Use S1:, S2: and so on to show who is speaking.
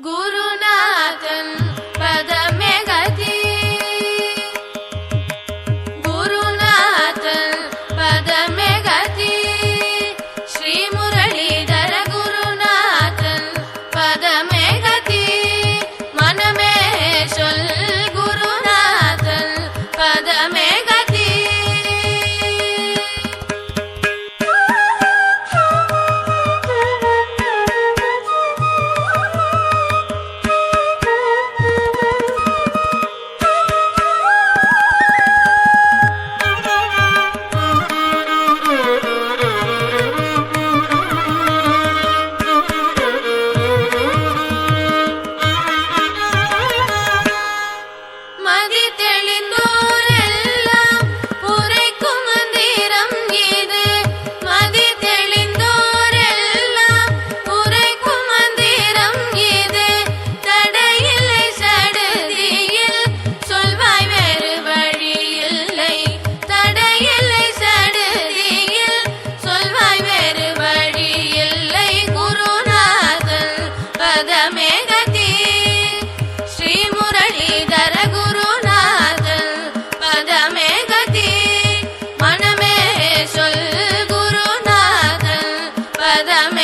S1: गुरुनाथम् பதமேகதி ஸ்ரீ முரளிதர குருநாதன் பதமேகதி மனமே சொல் குருநாதன் பதமே